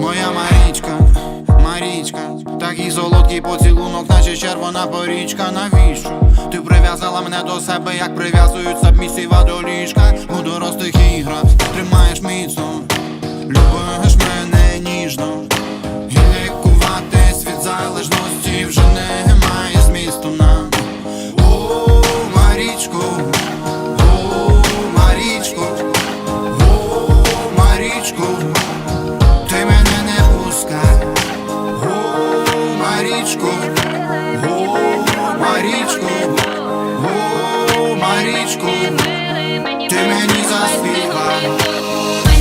Моя Марічка, Марічка, такий солодкий поцілунок, наче червона порічка. Навіщо? Ти прив'язала мене до себе, як прив'язують сабмісіва до ліжка у дорослих іграх о, Марічко, ти мені заспівай.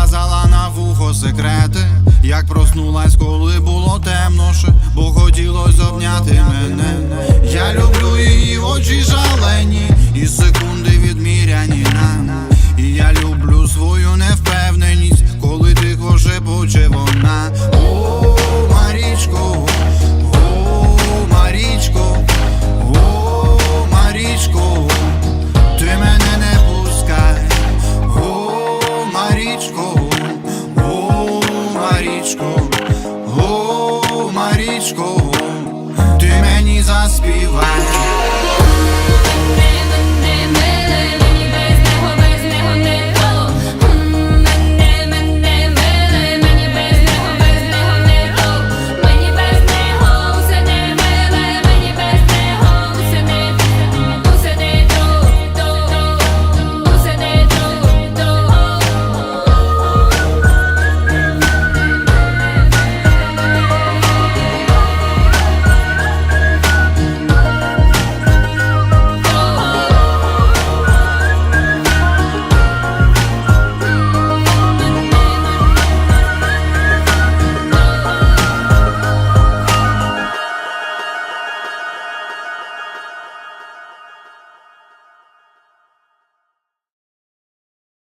Розказала на вухо секрети, як проснулась, коли було темноше, бо хотілось обняти мене. Я люблю її очі жалені, і секунди відміряні нам. І я люблю свою невпевненість, Марічко, о, Марічко, ти мені заспівай. не